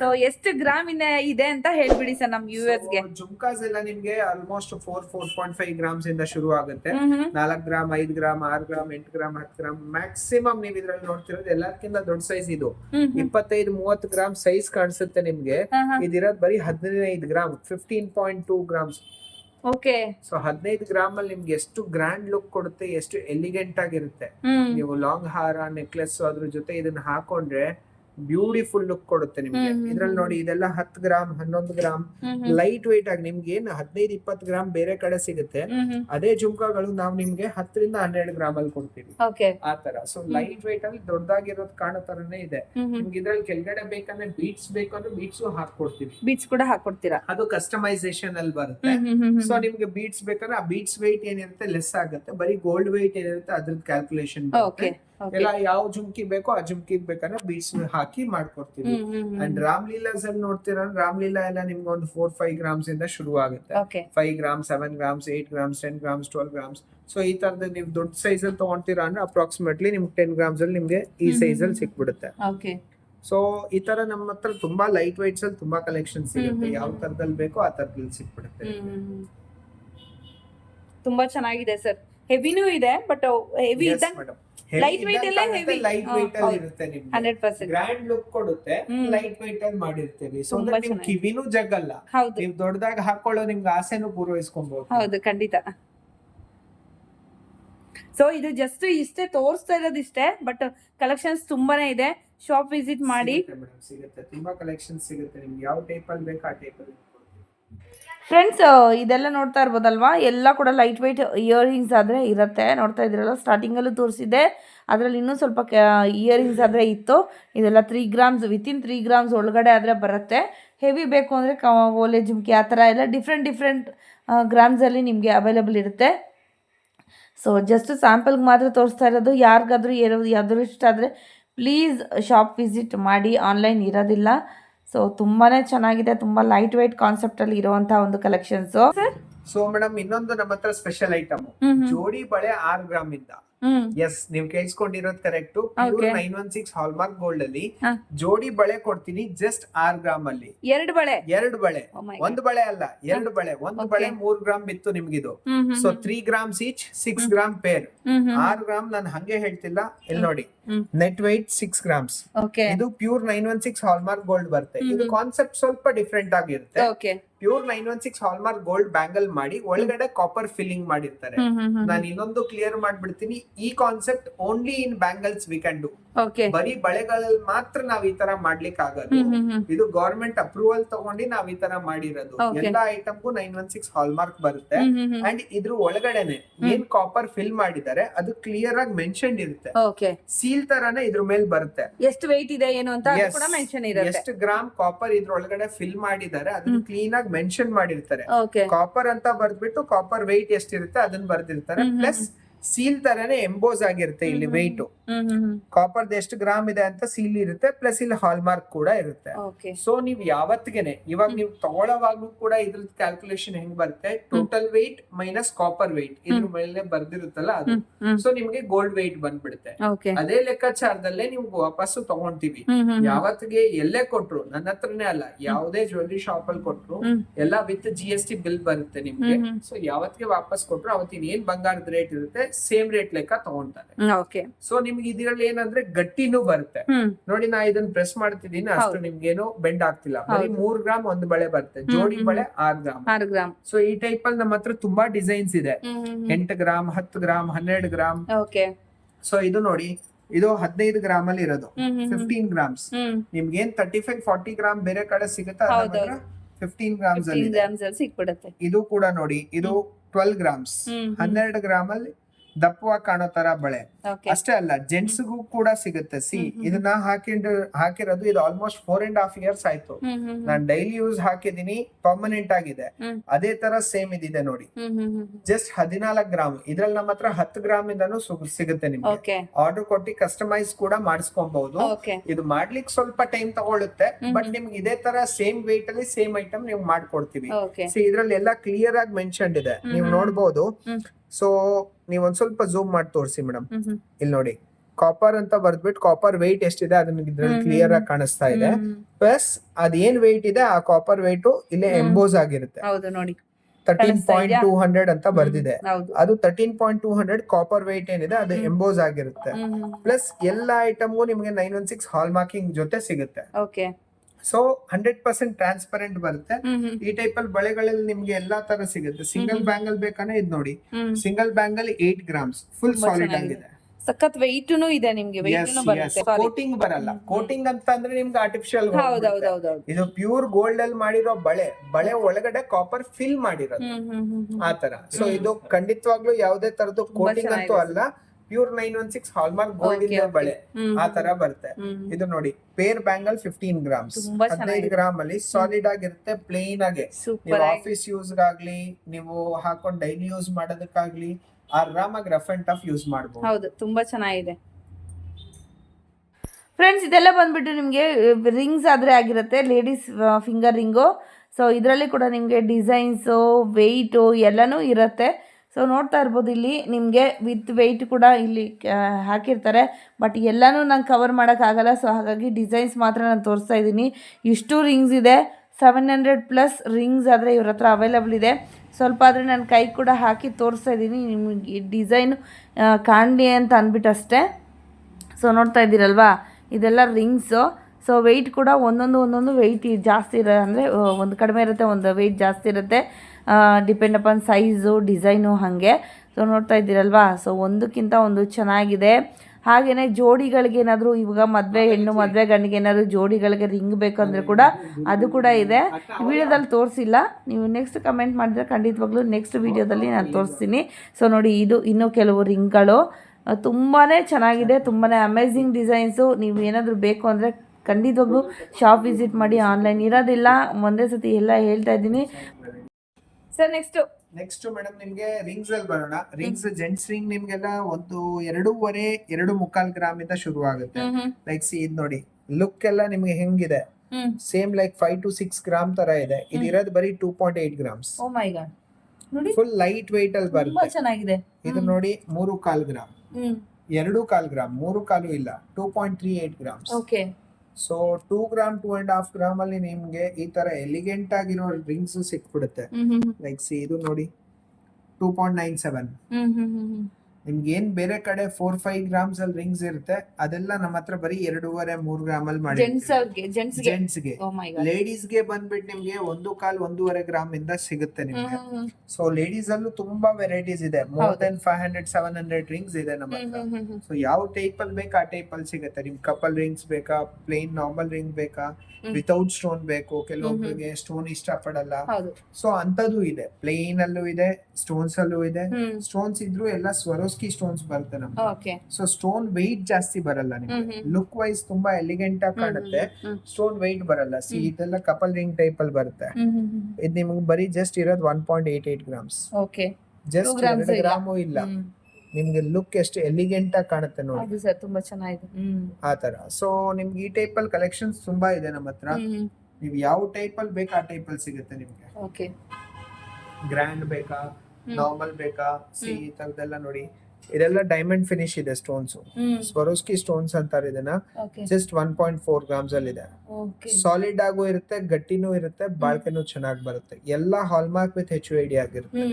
ಸೊ ಎಷ್ಟು ಗ್ರಾಮ್ ಇದೆ ಅಂತ ಹೇಳ್ಬಿಡಿ ಸರ್ ನಮ್ ಯುಎಸ್ಗೆ. ಜುಮ್ಕಾಸ್ ಎಲ್ಲ ನಿಮ್ಗೆ almost four four point five grams ಇಂದ ಶುರು ಆಗುತ್ತೆ. ನಾಲ್ಕು ಗ್ರಾಮ್ ಐದ್ ಗ್ರಾಮ್ ಆರ್ ಗ್ರಾಮ್ ಎಂಟು ಗ್ರಾಮ್ ಹತ್ತು ಗ್ರಾಮ್ ಮ್ಯಾಕ್ಸಿಮಮ್ ನೀವು ಇದ್ರಲ್ಲಿ ನೋಡ್ತಿರೋದು ಎಲ್ಲಾರ್ಕಿಂತ ದೊಡ್ಡ ಸೈಜ್ ಇದು. ಇಪ್ಪತ್ತೈದು ಮೂವತ್ತು ಗ್ರಾಮ್ ಸೈಜ್ ಕಾಣಿಸುತ್ತೆ ನಿಮ್ಗೆ. ಇದಿರೋದು ಬರೀ ಹದಿನೈದು gram fifteen point two grams okay so ಹದಿನೈದು ಗ್ರಾಮ್ ಅಲ್ಲಿ ನಿಮ್ಗೆ ಎಷ್ಟು ಗ್ರ್ಯಾಂಡ್ ಲುಕ್ ಕೊಡುತ್ತೆ ಎಷ್ಟು ಎಲಿಗೆಂಟ್ ಆಗಿರುತ್ತೆ. ನೀವು ಲಾಂಗ್ ಹಾರ ನೆಕ್ಲೆಸ್ ಅದ್ರ ಜೊತೆ ಇದನ್ನ ಹಾಕೊಂಡ್ರೆ ಬ್ಯೂಟಿಫುಲ್ ಲುಕ್ ಕೊಡುತ್ತೆ ನಿಮ್ಗೆ. ಇದ್ರಲ್ಲಿ ನೋಡಿ ಇದೆಲ್ಲ ಹತ್ತು ಗ್ರಾಮ್ ಹನ್ನೊಂದು ಗ್ರಾಮ್ ಲೈಟ್ ವೆಯ್ಟ್ ಆಗಿ ನಿಮ್ಗೆ ಏನ್ ಹದಿನೈದು ಇಪ್ಪತ್ತು ಗ್ರಾಮ್ ಬೇರೆ ಕಡೆ ಸಿಗುತ್ತೆ. ಅದೇ ಜುಮ್ಕಾಗಳು ನಾವು ನಿಮ್ಗೆ ಹತ್ತರಿಂದ ಹನ್ನೆರಡು ಗ್ರಾಮ್ ಅಲ್ಲಿ ಕೊಡ್ತೀವಿ ಆತರ ಸೊ ಲೈಟ್ ವೆಯ್ಟ್ ಅಲ್ಲಿ ದೊಡ್ಡದಾಗಿರೋದು ಕಾಣೋ ತರನೇ ಇದೆ. ನಿಮ್ಗೆ ಇದ್ರಲ್ಲಿ ಕೆಳಗಡೆ ಬೇಕಂದ್ರೆ ಬೀಟ್ಸ್ ಬೇಕಂದ್ರೆ ಬೀಟ್ಸ್ ಹಾಕೊಡ್ತೀವಿ ಬೀಟ್ಸ್ ಕೂಡ ಹಾಕೊಡ್ತೀರಾ ಅದು ಕಸ್ಟಮೈಸೇಷನ್ ಅಲ್ಲಿ ಬರುತ್ತೆ. ಸೊ ನಿಮ್ಗೆ ಬೀಟ್ಸ್ ಬೇಕಂದ್ರೆ ಆ ಬೀಟ್ಸ್ ವೆಯ್ಟ್ ಏನಿರುತ್ತೆ ಲೆಸ್ ಆಗುತ್ತೆ. ಬರೀ ಗೋಲ್ಡ್ ವೆಯ್ಟ್ ಏನಿರುತ್ತೆ ಅದ್ರದ್ದು ಕ್ಯಾಲ್ಕುಲೇಷನ್ ಬರುತ್ತೆ. ಎಲ್ಲ ಯಾವ ಜುಮ್ಕಿ ಬೇಕೋ ಆ ಜುಮ್ಕಿ ಬೇಕಂದ್ರೆ ಬೀಟ್ಸ್ ಹಾಕಿ ಮಾಡ್ಕೊಡ್ತೀವಿ. ಅಂಡ್ ರಾಮ್ಲೀಲಾಸ್ ಅಲ್ಲಿ ನೋಡ್ತೀರ ರಾಮ್ಲೀಲಾ ಎಲ್ಲ ನಿಮ್ಗೆ ಒಂದು ಫೋರ್ ಫೈವ್ ಗ್ರಾಮ್ಸ್ ಇಂದ ಶುರು ಆಗುತ್ತೆ. Five gram seven grams eight grams ten grams twelve grams so ಈ ತರದ ನೀವು ದೊಡ್ಡ ಸೈಜ್ ಅಲ್ಲಿ ತಗೊಂತೀರಾ ಅಂದ್ರೆ ಅಪ್ರಾಕ್ಸಿಮೇಟ್ಲಿ ನಿಮ್ಗೆ ಟೆನ್ ಗ್ರಾಮ್ಸ್ ಅಲ್ಲಿ ನಿಮ್ಗೆ ಈ ಸೈಜ್ ಅಲ್ಲಿ ಸಿಕ್ಬಿಡುತ್ತೆ. ಓಕೆ ಸೊ ಈ ತರ ನಮ್ಮ ಹತ್ರ ತುಂಬಾ ಲೈಟ್ ವೈಟ್ಸ್ ಅಲ್ಲಿ ತುಂಬಾ ಕಲೆಕ್ಷನ್ ಸಿಗುತ್ತೆ. ಯಾವ. ತರದಲ್ಲಿ ಬೇಕೋ ಆ ತರದಲ್ಲಿ ಸಿಕ್ಬಿಡುತ್ತೆ. ತುಂಬಾ ಚೆನ್ನಾಗಿದೆ ಸರ್. ಹೆವಿನೂ ಇದೆ ಬಟ್ ಹೆವಿ ಇದ್ದಂಗೆ Light weight ಎಲ್ಲ heavy. ಲೈಟ್ ವೈಟ್ ಅಲ್ಲಿ ಇರುತ್ತೆ ನಿಮ್ಗೆ. ಹಂಡ್ರೆಡ್ ಪರ್ಸೆಂಟ್ ಗ್ರ್ಯಾಂಡ್ ಲುಕ್ ಕೊಡುತ್ತೆ ಲೈಟ್ ವೈಟ್ ಅಲ್ಲಿ ಮಾಡಿರ್ತೀವಿ. ಸೊ ನಿಮ್. ಕಿವಿನೂ ಜಗ್ಗಲ್ಲ ಹೌದು. ನೀವು ದೊಡ್ಡದಾಗಿ ಹಾಕೊಳ್ಳೋ ನಿಮ್ಗೆ ಆಸೆನೂ ಪೂರೈಸ್ಕೊಬಹುದು ಹೌದು ಖಂಡಿತ. ಸೊ ಇದು ಜಸ್ಟ್ ಇಷ್ಟೇ ತೋರಿಸ್ತಾ ಇರೋದು ಇಷ್ಟೇ ಬಟ್ ಕಲೆಕ್ಷನ್ಸ್ ತುಂಬಾನೇ ಇದೆ. ಶಾಪ್ ವಿಸಿಟ್ ಮಾಡಿ. ಸಿಗುತ್ತೆ ತುಂಬಾ ಕಲೆಕ್ಷನ್ ಸಿಗುತ್ತೆ ನಿಮ್ಗೆ. ಯಾವ ಟೈಪ್ ಅಲ್ಲಿ ಬೇಕು ಆ ಟೈಪ್ ಅಲ್ಲಿ. ಫ್ರೆಂಡ್ಸ್ ಇದೆಲ್ಲ ನೋಡ್ತಾ ಇರ್ಬೋದಲ್ವಾ? ಎಲ್ಲ ಕೂಡ ಲೈಟ್ ವೆಯ್ಟ್ ಇಯರಿಂಗ್ಸ್ ಆದರೆ ಇರುತ್ತೆ. ನೋಡ್ತಾ ಇದ್ದೀರಲ್ಲ ಸ್ಟಾರ್ಟಿಂಗಲ್ಲೂ ತೋರಿಸಿದೆ ಅದರಲ್ಲಿ ಇನ್ನೂ ಸ್ವಲ್ಪ ಇಯರಿಂಗ್ಸ್ ಆದರೆ ಇತ್ತು. ಇದೆಲ್ಲ three grams within three grams ಒಳಗಡೆ ಆದರೆ ಬರುತ್ತೆ. ಹೆವಿ ಬೇಕು ಅಂದರೆ ಕ, ಓಲೆ, ಜುಮ್ಕಿ, ಆ ಥರ ಎಲ್ಲ ಡಿಫ್ರೆಂಟ್ ಡಿಫ್ರೆಂಟ್ ಗ್ರಾಮ್ಸಲ್ಲಿ ನಿಮಗೆ ಅವೈಲೇಬಲ್ ಇರುತ್ತೆ. ಸೊ ಜಸ್ಟ್ ಸ್ಯಾಂಪಲ್ಗೆ ಮಾತ್ರ ತೋರಿಸ್ತಾ ಇರೋದು. ಯಾರಿಗಾದ್ರೂ ಏನೋ ಯಾವ್ದಾದ್ರು ಇಷ್ಟ ಆದರೆ ಪ್ಲೀಸ್ ಶಾಪ್ ವಿಸಿಟ್ ಮಾಡಿ ಆನ್ಲೈನ್ ಇರೋದಿಲ್ಲ. ಸೊ ತುಂಬಾನೇ ಚೆನ್ನಾಗಿದೆ ತುಂಬಾ ಲೈಟ್ ವೈಟ್ ಕಾನ್ಸೆಪ್ಟ್ ಅಲ್ಲಿ ಇರುವಂತಹ ಒಂದು ಕಲೆಕ್ಷನ್ಸ್ ಸೊ ಮೇಡಮ್ ಇನ್ನೊಂದು ನಮ್ಮ ಹತ್ರ ಸ್ಪೆಷಲ್ ಐಟಮ್ ಜೋಡಿ ಬಳೆ ಆರು ಗ್ರಾಮ್ ಇಂದ. ಎಸ್ ನೀವು ಕೇಳಿಸ್ಕೊಂಡಿರೋದು correct. Nine one six hallmark gold ಅಲ್ಲಿ ಜೋಡಿ ಬಳೆ ಕೊಡ್ತೀನಿ ಜಸ್ಟ್ ಆರ್ ಗ್ರಾಮ್ ಅಲ್ಲಿ. ಎರಡು ಬಳೆ? ಎರಡು ಬಳೆ. Oh ಒಂದು ಬಳೆ ಅಲ್ಲ ಎರಡು ಬಳೆ. ಒಂದು ಬಳೆ ಮೂರ್ ಗ್ರಾಮ್ ಬಿತ್ತು ನಿಮ್ಗಿದು. So three grams each six gram pair R gram ನಾನು ಹಂಗೆ ಹೇಳ್ತಿಲ್ಲ ಇಲ್ಲಿ ನೋಡಿ. ನೆಟ್ ವೈಟ್ ಸಿಕ್ಸ್ ಗ್ರಾಮ್ಸ್ ಇದು pure nine one six hallmark gold ಬರುತ್ತೆ. ಇದು. ಕಾನ್ಸೆಪ್ಟ್ ಸ್ವಲ್ಪ ಡಿಫ್ರೆಂಟ್ ಆಗಿರುತ್ತೆ. Pure nine one six hallmark gold bangle ಮಾಡಿ ಒಳಗಡೆ ಕಾಪರ್ ಫಿಲ್ಲಿಂಗ್ ಮಾಡಿರ್ತಾರೆ. ನಾನು ಇನ್ನೊಂದು ಕ್ಲಿಯರ್ ಮಾಡ್ಬಿಡ್ತೀನಿ. ಈ concept only in bangles we can do ಬರೀ ಬಳೆಗಳಲ್ಲಿ ಮಾತ್ರ ನಾವ್ ಈ ತರ ಮಾಡ್ಲಿಕ್ಕೆ ಆಗೋದು ಇದು ಗವರ್ಮೆಂಟ್ ಅಪ್ರೂವಲ್ ತಗೊಂಡು ನಾವ್ ಈ ತರ ಮಾಡಿರೋದು. ಎಲ್ಲಾ ಐಟಮ್ಗೂ ನೈನ್ ಒನ್ ಸಿಕ್ಸ್ ಹಾಲ್ಮಾರ್ಕ್ ಬರುತ್ತೆ. ಅಂಡ್ ಇದ್ರ ಒಳಗಡೆನೆ ಏನ್ ಕಾಪರ್ ಫಿಲ್ ಮಾಡಿದ್ದಾರೆ ಅದು ಕ್ಲಿಯರ್ ಆಗಿ ಮೆನ್ಷನ್ ಇರುತ್ತೆ. ಸೀಲ್ ತರಾನೇ ಇದ್ರ ಮೇಲೆ ಬರುತ್ತೆ. ಎಷ್ಟು ವೆಯ್ಟ್ ಇದೆ ಏನು ಅಂತ ಎಷ್ಟು ಗ್ರಾಮ್ ಕಾಪರ್ ಇದ್ರ ಒಳಗಡೆ ಫಿಲ್ ಮಾಡಿದ್ದಾರೆ ಅದನ್ನ ಕ್ಲೀನ್ ಆಗಿ ಮೆನ್ಷನ್ ಮಾಡಿರ್ತಾರೆ. ಕಾಪರ್ ಅಂತ ಬರ್ದ್ಬಿಟ್ಟು ಕಾಪರ್ ವೆಯ್ಟ್ ಎಷ್ಟಿರುತ್ತೆ ಅದನ್ನ ಬರ್ದಿರ್ತಾರೆ. ಪ್ಲಸ್ ಸೀಲ್ ತರನೇ ಎಂಬೋಸ್ ಆಗಿರುತ್ತೆ ಇಲ್ಲಿ ವೆಯ್ಟ್ ಕಾಪರ್ ಎಷ್ಟು ಗ್ರಾಮ್ ಇದೆ ಅಂತ ಸೀಲ್ ಇರುತ್ತೆ ಪ್ಲಸ್ ಇಲ್ಲಿ ಹಾಲ್ ಮಾರ್ಕ್ ಕೂಡ ಇರುತ್ತೆ. ಸೊ ನೀವ್ ಯಾವತ್ತಿಗೆನೆ ಇವಾಗ ನೀವು ತಗೊಳ್ಳೋವಾಗ್ಲೂ ಕೂಡ ಇದ್ರದ್ ಕ್ಯಾಲ್ಕುಲೇಷನ್ ಹೆಂಗ್ ಬರುತ್ತೆ? Total weight minus copper weight ಇದ್ರ ಮೇಲೆ ಬರ್ದಿರುತ್ತಲ್ಲ ಅದು. ಸೊ ನಿಮ್ಗೆ ಗೋಲ್ಡ್ ವೆಯ್ಟ್ ಬಂದ್ಬಿಡುತ್ತೆ. ಅದೇ ಲೆಕ್ಕಾಚಾರದಲ್ಲೇ ನೀವು ವಾಪಸ್ ತಗೊಂತೀವಿ. ಯಾವತ್ತಿಗೆ ಎಲ್ಲೇ ಕೊಟ್ರು ನನ್ನ ಹತ್ರನೇ ಅಲ್ಲ ಯಾವುದೇ ಜ್ಯುವೆಲ್ರಿ ಶಾಪ್ ಅಲ್ಲಿ ಕೊಟ್ರು ಎಲ್ಲಾ with G S T bill ಬರುತ್ತೆ ನಿಮ್ಗೆ. ಸೊ ಯಾವತ್ತಿಗೆ ವಾಪಸ್ ಕೊಟ್ರು ಅವತ್ತಿನ ಏನ್ ಬಂಗಾರದ ರೇಟ್ ಇರುತ್ತೆ ಸೇಮ್ ರೇಟ್ ಲೆಕ್ಕ ತಗೊಂತಾರೆ. ಓಕೆ ಸೊ ನಿಮ್ಗೆ ಇದ್ರಲ್ಲಿ ಏನಂದ್ರೆ ಗಟ್ಟಿನೂ ಬರುತ್ತೆ. ನೋಡಿ ನಾ ಇದನ್ನ ಪ್ರೆಸ್ ಮಾಡ್ತಿದ್ದೀನಿ ಅಷ್ಟು ನಿಮ್ಗೆ ನಿಮ್ಗೇನು ಬೆಂಡ್ ಆಗ್ತಿಲ್ಲ. ಬರೀ. ಮೂರ್ ಗ್ರಾಮ್ ಒಂದ್ ಬಳೆ ಬರುತ್ತೆ. ಜೋಡಿ ಬಳೆ ಆರ್ ಗ್ರಾಮ್ ಆರ್ ಗ್ರಾಮ್ ಸೊ ಈ ಟೈಪ್ ಅಲ್ಲಿ ನಮ್ಮ ಹತ್ರ ತುಂಬಾ ಡಿಸೈನ್ಸ್ ಇದೆ. ಎಂಟು ಗ್ರಾಮ್ ಹತ್ತು ಗ್ರಾಮ್ ಹನ್ನೆರಡು ಗ್ರಾಮ್ ಓಕೆ ಸೊ ಇದು ನೋಡಿ ಇದು ಹದಿನೈದು ಗ್ರಾಮ್ ಅಲ್ಲಿ ಇರೋದು. ಫಿಫ್ಟೀನ್ ಗ್ರಾಮ್ಸ್ ನಿಮ್ಗೆ ಏನ್ ತರ್ಟಿ ಫೈವ್ ಫಾರ್ಟಿ ಗ್ರಾಮ್ ಬೇರೆ ಕಡೆ ಸಿಗುತ್ತಾ ಫಿಫ್ಟೀನ್ ಗ್ರಾಮ್ಸ್ ಅಲ್ಲಿ ಸಿಕ್ಬಿಡುತ್ತೆ. ಇದು ಕೂಡ ನೋಡಿ ಇದು ಟ್ವೆಲ್ ಗ್ರಾಮ್ಸ್ ಹನ್ನೆರಡು ಗ್ರಾಮ್ ಅಲ್ಲಿ ದಪ್ಪವಾಗಿ ಕಾಣೋ ತರ ಬಳೆ. ಅಷ್ಟೇ ಅಲ್ಲ ಜೆಂಟ್ಸ್ಗೂ ಕೂಡ ಸಿಗುತ್ತೆ. ಸಿ. ಇದನ್ನ ಹಾಕಿಂಡ್ ಹಾಕಿರೋದು ಇದು almost four and half years ಆಯ್ತು. ನಾನ್ ಡೈಲಿ ಯೂಸ್ ಹಾಕಿದೀನಿ ಪರ್ಮನೆಂಟ್ ಆಗಿದೆ. ಅದೇ ತರ ಸೇಮ್ ಇದಿದೆ ನೋಡಿ. ಜಸ್ಟ್ ಹದಿನಾಲ್ಕು ಗ್ರಾಮ್. ಇದ್ರಲ್ಲಿ ನಮ್ಮ ಹತ್ರ ಹತ್ತು ಗ್ರಾಮ್ ಇಂದಾನು ಸಿಗುತ್ತೆ ನಿಮ್ಗೆ. ಆರ್ಡರ್ ಕೊಟ್ಟು ಕಸ್ಟಮೈಸ್ ಕೂಡ ಮಾಡಿಸ್ಕೊಬಹುದು ಇದು ಮಾಡ್ಲಿಕ್ಕೆ ಸ್ವಲ್ಪ ಟೈಮ್ ತಗೊಳ್ಳುತ್ತೆ ಬಟ್. ನಿಮ್ಗೆ ಇದೇ ತರ ಸೇಮ್ ವೇಟ್ ಅಲ್ಲಿ ಸೇಮ್ ಐಟಮ್ ನೀವು ಮಾಡ್ಕೊಡ್ತೀವಿ. ಇದ್ರಲ್ಲಿ ಎಲ್ಲ ಕ್ಲಿಯರ್ ಆಗಿ ಮೆನ್ಷನ್ ಇದೆ. ನೀವು ಹ್ಮ್. ಸೊ ನೀವ್ ಒಂದ್ ಸ್ವಲ್ಪ ಝೂಮ್ ಮಾಡಿ ತೋರಿಸಿ ಮೇಡಮ್ ಇಲ್ಲಿ ನೋಡಿ. ಕಾಪರ್ ಅಂತ ಬರ್ದ್ಬಿಟ್ಟು ಕಾಪರ್ ವೆಯ್ಟ್ ಎಷ್ಟಿದೆ ಅದನ್ನ ಇದ್ರಲ್ಲಿ ಕ್ಲಿಯರ್ ಆಗಿ ಕಾಣಿಸ್ತಾ ಇದೆ. ಪ್ಲಸ್ ಅದೇನ್ ವೆಯ್ಟ್ ಇದೆ ಆ ಕಾಪರ್ ವೆಯ್ಟ್ ಇಲ್ಲೇ. ಎಂಬೋಸ್ ಆಗಿರುತ್ತೆ. ಹೌದು ನೋಡಿ. Thirteen point? ಟೂ ಹಂಡ್ರೆಡ್ ಅಂತ ಬರ್ದಿದೆ. ಅದು thirteen point two hundred copper weight ಏನಿದೆ ಅದು. ಎಂಬೋಸ್ ಆಗಿರುತ್ತೆ. ಪ್ಲಸ್ ಎಲ್ಲ ಐಟಮ್ಗೂ ನಿಮ್ಗೆ nine one six hallmarking ಜೊತೆ ಸಿಗುತ್ತೆ. Okay so hundred percent transparent ಬರುತ್ತೆ. ಈ ಟೈಪ್ ಅಲ್ಲಿ ಬಳೆಗಳಲ್ಲಿ ನಿಮ್ಗೆ ಎಲ್ಲಾ ತರ ಸಿಗುತ್ತೆ. ಸಿಂಗಲ್ ಬ್ಯಾಂಗಲ್ ಬೇಕಂದ್ರೆ ಇದು ನೋಡಿ. Single bangle eight grams full solid. ಆಗಿದೆ. ಸಖತ್ ವೆಯ್ಟ್ ಇದೆ ನಿಮ್ಗೆ ಕೋಟಿಂಗ್ ಬರಲ್ಲ. ಕೋಟಿಂಗ್ ಅಂತ ಅಂದ್ರೆ ನಿಮ್ಗೆ ಆರ್ಟಿಫಿಷಿಯಲ್ ಇದು ಪ್ಯೂರ್ ಗೋಲ್ಡ್ ಅಲ್ಲಿ ಮಾಡಿರೋ ಬಳೆ ಬಳೆ ಒಳಗಡೆ ಕಾಪರ್ ಫಿಲ್ ಮಾಡಿರೋದು. ಹ್ಮ್ ಹ್ಮ್ ಹ್ಮ್ ಹ್ಮ್. ಆ ತರ. ಸೊ ಇದು ಖಂಡಿತವಾಗ್ಲೂ ಯಾವ್ದೇ ತರದ್ದು ಕೋಟಿಂಗ್ ಅಂತೂ ಅಲ್ಲ. Pure nine one six hallmark gold ಇಂದ. ಬಳೆ. ಆ ತರ ಬರುತ್ತೆ. ಇದು ನೋಡಿ ಪೇರ್ ಬ್ಯಾಂಗಲ್ ಫಿಫ್ಟೀನ್ ಗ್ರಾಮ್ಸ್ ಹದಿನೈದು. ಗ್ರಾಮ್ ಅಲ್ಲಿ ಸಾಲಿಡ್ ಆಗಿರುತ್ತೆ ಪ್ಲೇನ್ ಆಗಿ. ನೀವು ಆಫೀಸ್ ಯೂಸ್ ಆಗ್ಲಿ ನೀವು ಹಾಕೊಂಡು ಡೈಲಿ ಯೂಸ್ ಮಾಡೋದಕ್ಕಾಗ್ಲಿ ಆರಾಮಾಗಿ ರಫ್ ಅಂಡ್ ಟಫ್ ಯೂಸ್ ಮಾಡಬಹುದು ಹೌದು ತುಂಬಾ ಚೆನ್ನಾಗಿದೆ. ಫ್ರೆಂಡ್ಸ್ ಇದೆಲ್ಲ ಬಂದ್ಬಿಟ್ಟು ನಿಮಗೆ ರಿಂಗ್ಸ್ ಆದರೆ ಆಗಿರುತ್ತೆ ಲೇಡೀಸ್ ಫಿಂಗರ್ ರಿಂಗು ಸೊ ಇದರಲ್ಲಿ ಕೂಡ ನಿಮಗೆ ಡಿಸೈನ್ಸು ವೆಯ್ಟು ಎಲ್ಲನೂ ಇರುತ್ತೆ. ಸೊ ನೋಡ್ತಾ ಇರ್ಬೋದು ಇಲ್ಲಿ ನಿಮಗೆ ವಿತ್ ವೆಯ್ಟ್ ಕೂಡ ಇಲ್ಲಿ ಹಾಕಿರ್ತಾರೆ. ಬಟ್ ಎಲ್ಲನೂ ನಾನು ಕವರ್ ಮಾಡೋಕ್ಕಾಗಲ್ಲ ಸೊ ಹಾಗಾಗಿ ಡಿಸೈನ್ಸ್ ಮಾತ್ರ ನಾನು ತೋರಿಸ್ತಾ ಇದ್ದೀನಿ. ಇಷ್ಟು ರಿಂಗ್ಸ್ ಇದೆ. ಸೆವೆನ್ ಹಂಡ್ರೆಡ್ ಪ್ಲಸ್ ರಿಂಗ್ಸ್ ಆದರೆ ಇವ್ರ ಹತ್ರ ಅವೈಲಬಲ್ ಇದೆ. ಸ್ವಲ್ಪ ಆದರೆ ನಾನು ಕೈ ಕೂಡ ಹಾಕಿ ತೋರಿಸ್ತಾ ಇದ್ದೀನಿ. ನಿಮಗೆ ಡಿಸೈನ್ ಕಾಣಲಿ ಅಂತ ಅಂದ್ಬಿಟ್ಟು ಅಷ್ಟೇ ಸೊ ನೋಡ್ತಾ ಇದ್ದೀರಲ್ವಾ? ಇದೆಲ್ಲ ರಿಂಗ್ಸು ಸೊ ವೆಯ್ಟ್ ಕೂಡ ಒಂದೊಂದು ಒಂದೊಂದು ವೆಯ್ಟ್ ಜಾಸ್ತಿ ಇರೋ, ಅಂದರೆ ಒಂದು ಕಡಿಮೆ ಇರುತ್ತೆ, ಒಂದು ವೆಯ್ಟ್ ಜಾಸ್ತಿ ಇರುತ್ತೆ. ಡಿಪೆಂಡ್ ಅಪಾನ್ ಸೈಜು ಡಿಸೈನು ಹಾಗೆ. ಸೊ ನೋಡ್ತಾ ಇದ್ದೀರಲ್ವಾ? ಸೊ ಒಂದಕ್ಕಿಂತ ಒಂದು ಚೆನ್ನಾಗಿದೆ. ಹಾಗೆಯೇ ಜೋಡಿಗಳಿಗೆ ಏನಾದರೂ ಇವಾಗ ಮದುವೆ ಹೆಣ್ಣು ಮದುವೆ ಗಂಡಿಗೆ ಏನಾದರೂ ಜೋಡಿಗಳಿಗೆ ರಿಂಗ್ ಬೇಕಂದ್ರೆ ಕೂಡ ಅದು ಕೂಡ ಇದೆ. ವಿಡಿಯೋದಲ್ಲಿ ತೋರಿಸಿಲ್ಲ. ನೀವು ನೆಕ್ಸ್ಟ್ ಕಮೆಂಟ್ ಮಾಡಿದ್ರೆ ಖಂಡಿತವಾಗ್ಲೂ ನೆಕ್ಸ್ಟ್ ವಿಡಿಯೋದಲ್ಲಿ ನಾನು ತೋರಿಸ್ತೀನಿ. ಸೊ ನೋಡಿ ಇದು ಇನ್ನೂ ಕೆಲವು ರಿಂಗ್ಗಳು ತುಂಬಾ ಚೆನ್ನಾಗಿದೆ ತುಂಬಾ ಅಮೇಝಿಂಗ್ ಡಿಸೈನ್ಸು ನೀವು ಏನಾದರೂ ಬೇಕು ಅಂದರೆ ಖಂಡಿತವಾಗ್ಲೂ ಶಾಪ್ ವಿಸಿಟ್ ಮಾಡಿ ಆನ್ಲೈನ್ ಇರೋದಿಲ್ಲ. ಒಂದೇ ಸತಿ ಎಲ್ಲ ಹೇಳ್ತಾ ಇದ್ದೀನಿ. ಸರ್ ನೆಕ್ಸ್ಟ್ ನೆಕ್ಸ್ಟ್ ಮೇಡಮ್ ನಿಮ್ಗೆ ರಿಂಗ್ಸ್ ಅಲ್ಲಿ ಬರೋಣ. ರಿಂಗ್ಸ್ ಜೆಂಟ್ಸ್ ರಿಂಗ್ ನಿಮ್ಗೆಲ್ಲ ಒಂದು ಎರಡೂವರೆ ಎರಡು ಮುಕ್ಕಾಲ್ ಗ್ರಾಮ್ ಇಂದ ಶುರು ಆಗುತ್ತೆ ಲೈಕ್ ಸಿ ಇದ್ ನೋಡಿ. ಲುಕ್ ಎಲ್ಲ ನಿಮ್ಗೆ ಹೆಂಗಿದೆ? Same like five to six gram ತರ ಇದೆ. ಇದಿರೋದು ಬರೀ two point eight grams oh my god ನೋಡಿ. ಫುಲ್ ಲೈಟ್ weight ಅಲ್ಲಿ ಬರುತ್ತೆ. ಚೆನ್ನಾಗಿದೆ. ಇದು ನೋಡಿ ಮೂರು ಕಾಲ್ ಗ್ರಾಮ್. ಎರಡು ಕಾಲ್ ಗ್ರಾಮ್ ಮೂರು ಕಾಲು ಇಲ್ಲ. Two point three eight grams okay so two gram two and half gram ಅಲ್ಲಿ ನಿಮ್ಗೆ ಈ ತರ ಎಲಿಗೆಂಟ್ ಆಗಿರೋ ರಿಂಗ್ಸ್ ಸಿಕ್ಬಿಡುತ್ತೆ. ಲೈಕ್ ಸಿ ಇದು ನೋಡಿ ಟೂ ಪಾಯಿಂಟ್ ನೈನ್ ಸೆವೆನ್ ನಿಮ್ಗೆ ಏನ್ ಬೇರೆ ಕಡೆ ಫೋರ್ ಫೈವ್ ಗ್ರಾಮ್ಸ್ ಅಲ್ಲಿ ರಿಂಗ್ಸ್ ಇರುತ್ತೆ ಅದೆಲ್ಲ ನಮ್ಮ ಹತ್ರ ಬರೀ ಎರಡೂವರೆ ಮೂರ್ ಗ್ರಾಮ್ ಅಲ್ಲಿ ಮಾಡಿ ಜೆಂಟ್ಸ್ಗೆ? ಲೇಡೀಸ್ಗೆ. ಬಂದ್ಬಿಟ್ಟು ನಿಮ್ಗೆ ಒಂದು ಕಾಲ್ ಒಂದೂವರೆ ಗ್ರಾಮ್ ಇಂದ ಸಿಗುತ್ತೆ ನಿಮ್ಗೆ. ಸೊ ಲೇಡೀಸ್ ಅಲ್ಲೂ ತುಂಬಾ ವೆರೈಟೀಸ್ ಇದೆ. More. Then five hundred seven hundred rings ಇದೆ ನಮ್ಮ ಹತ್ರ. ಸೊ ಯಾವ ಟೈಪ್ ಅಲ್ಲಿ ಬೇಕಾ? ಆ ಟೈಪ್ ಅಲ್ಲಿ ಸಿಗುತ್ತೆ. ನಿಮ್ ಕಪಲ್ ರಿಂಗ್ಸ್ ಬೇಕಾ? ಪ್ಲೇನ್ ನಾರ್ಮಲ್ ರಿಂಗ್ ಬೇಕಾ. ವಿತೌಟ್ ಸ್ಟೋನ್ ಬೇಕು. ಕೆಲವೊಬ್ಬರಿಗೆ ಸ್ಟೋನ್ ಇಷ್ಟ ಪಡಲ್ಲ ಸೊ ಅಂತದೂ ಇದೆ. ಪ್ಲೇನ್ ಅಲ್ಲೂ ಇದೆ ಸ್ಟೋನ್ಸ್ ಅಲ್ಲೂ ಇದೆ. ಸ್ಟೋನ್ಸ್ ಇದ್ರು ಎಲ್ಲ ಸ್ವರೋಸ್ಕಿ ಸ್ಟೋನ್ಸ್ ಬರುತ್ತೆ ನಮ್ಗೆ. ಓಕೆ ಸೊ ಸ್ಟೋನ್ ವೆಯ್ಟ್ ಜಾಸ್ತಿ ಬರಲ್ಲ ನಿಮ್ಗೆ. ಲುಕ್ ವೈಸ್ ತುಂಬಾ ಎಲಿಗೆಂಟ್ ಆಗಿ ಕಾಣುತ್ತೆ. ಸ್ಟೋನ್ ವೆಯ್ಟ್ ಬರಲ್ಲ. ಸಿ ಇದೆಲ್ಲ ಕಪಲ್ ರಿಂಗ್ ಟೈಪ್ ಅಲ್ಲಿ ಬರುತ್ತೆ. ಇದು ನಿಮ್ಗೆ ಬರೀ ಜಸ್ಟ್ ಇರೋದು one point eight eight grams okay just ಎರಡು. ಗ್ರಾಮು ಇಲ್ಲ. ನಿಮ್ಗೆ ಲುಕ್ ಎಷ್ಟು ಎಲಿಗೆಂಟ್ ಆಗಿ ಕಾಣುತ್ತೆ ನೋಡಿ. ಸರ್ ತುಂಬಾ ಚೆನ್ನಾಗಿದೆ. ಆ ತರ ಸೊ ನಿಮ್ಗೆ ಈ ಟೈಪ್ ಅಲ್ಲಿ ಕಲೆಕ್ಷನ್ಸ್ ತುಂಬಾ ಇದೆ ನಮ್ಮ ಹತ್ರ. ನೀವು ಯಾವ ಟೈಪ್ ಅಲ್ಲಿ ಬೇಕಾ ಆ ಟೈಪ್ ಅಲ್ಲಿ ಸಿಗುತ್ತೆ ನಿಮ್ಗೆ. ಓಕೆ ಗ್ರ್ಯಾಂಡ್ ಬೇಕಾ. ನಾರ್ಮಲ್ ಬೇಕಾ? ಸಿ ಈ ತರದೆಲ್ಲ ನೋಡಿ. ಇದೆಲ್ಲ ಡೈಮಂಡ್ ಫಿನಿಶ್ ಇದೆ ಸ್ಟೋನ್ಸ್ ಸ್ವರೋಸ್ಕಿ ಸ್ಟೋನ್ಸ್ ಅಂತಾರೆ ಇದನ್ನ. Just one point four grams ಅಲ್ಲಿ ಇದೆ. ಸಾಲಿಡ್ ಆಗು ಇರುತ್ತೆ ಗಟ್ಟಿನೂ ಇರುತ್ತೆ ಬಾಳ್ಕೆನೂ ಚೆನ್ನಾಗಿ ಬರುತ್ತೆ. ಎಲ್ಲ hallmark with H I D ಆಗಿರುತ್ತೆ.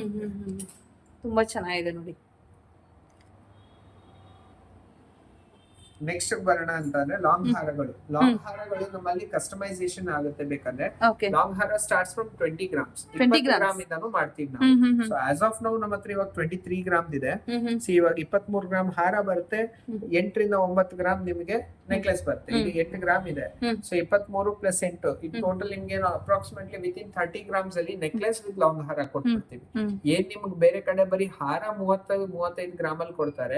ತುಂಬಾ ಚೆನ್ನಾಗಿದೆ ನೋಡಿ. ನೆಕ್ಸ್ಟ್ ಬರೋಣ ಅಂತಂದ್ರೆ ಲಾಂಗ್ ಹಾರಗಳು. ಲಾಂಗ್ ಹಾರಗಳು ನಮ್ಮಲ್ಲಿ ಕಸ್ಟಮೈಸೇಷನ್ ಆಗುತ್ತೆ ಬೇಕಂದ್ರೆ. ಲಾಂಗ್ ಹಾರ starts from twenty grams 20 grams. Gram ಇಂದಾನು ಮಾಡ್ತೀವಿ ನಾವು. ಸೊ ಆಸ್ ಆಫ್ ನೌ ನಮ್ಮ ಹತ್ರ ಇವಾಗ ಟ್ವೆಂಟಿ ತ್ರೀ ಗ್ರಾಮ್ ಇದೆ ಸಿ ಇವಾಗ ಇಪ್ಪತ್ತ್ ಮೂರು ಗ್ರಾಮ್ ಹಾರ ಬರುತ್ತೆ. ಎಂಟರಿಂದ ಒಂಬತ್ತು ಗ್ರಾಮ್ ನಿಮಗೆ ನೆಕ್ಲೆಸ್ ಬರುತ್ತೆ ಇದು ಎಂಟು ಗ್ರಾಮ್ ಇದೆ. ಸೊ ಇಪ್ಪತ್ ಮೂರು ಪ್ಲಸ್ ಎಂಟು. ಇದು ಟೋಟಲ್ ನಿಮ್ಗೆ approximately with in thirty grams ಅಲ್ಲಿ ನೆಕ್ಲೆಸ್ ವಿತ್ ಲಾಂಗ್ ಹಾರ ಕೊಟ್ಬಿಡ್ತೀವಿ ಏನ್ ನಿಮ್ಗೆ ಬೇರೆ ಕಡೆ ಬರೀ ಹಾರ ಮೂವತ್ತ ಮೂವತ್ತೈದು ಗ್ರಾಮ್ ಅಲ್ಲಿ ಕೊಡ್ತಾರೆ.